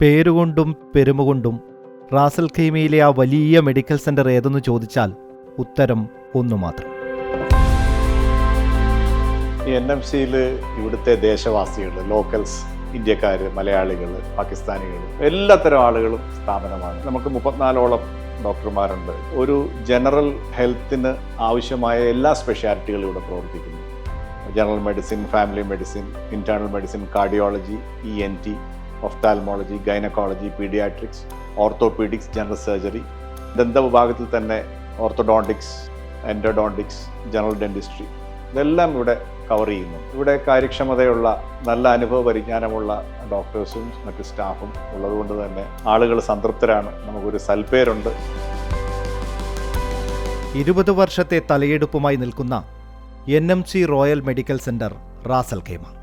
പേരുകൊണ്ടും പെരുമകൊണ്ടും Ras al ഖൈമയിലെ ആ വലിയ medical centre ഏതെന്ന് ചോദിച്ചാൽ ഉത്തരം ഒന്നു മാത്രം. എൻ എം സിയിൽ ഇവിടുത്തെ ദേശവാസികൾ ലോക്കൽസ് ഇന്ത്യക്കാർ മലയാളികൾ പാകിസ്ഥാനികൾ എല്ലാത്തരം ആളുകളും സ്ഥാപനമാണ്. നമുക്ക് മുപ്പത്തിനാലോളം ഡോക്ടർമാരുണ്ട്. ഒരു ജനറൽ ഹെൽത്തിന് ആവശ്യമായ എല്ലാ സ്പെഷ്യാലിറ്റികളും ഇവിടെ പ്രവർത്തിക്കുന്നു. General medicine family medicine internal medicine cardiology E N T ophthalmology gynaecology paediatrics orthopaedics general surgery ദന്ത വിഭാഗത്തിൽ തന്നെ ഓർത്തോഡോണ്ടിക്സ് എൻഡോഡോണ്ടിക്സ് ജനറൽ ഡെന്റിസ്ട്രി. ഇതെല്ലാം ഇവിടെ കവർ ചെയ്യുന്നു. ഇവിടെ കാര്യക്ഷമതയുള്ള നല്ല അനുഭവ പരിജ്ഞാനമുള്ള ഡോക്ടേഴ്സും മറ്റ് സ്റ്റാഫും ഉള്ളതുകൊണ്ട് തന്നെ ആളുകൾ സംതൃപ്തരാണ്. നമുക്കൊരു സൽപ്പേരുണ്ട് ഇരുപത് വർഷത്തെ തലയെടുപ്പുമായി നിൽക്കുന്ന N M C royal medical centre Ras al Khaimah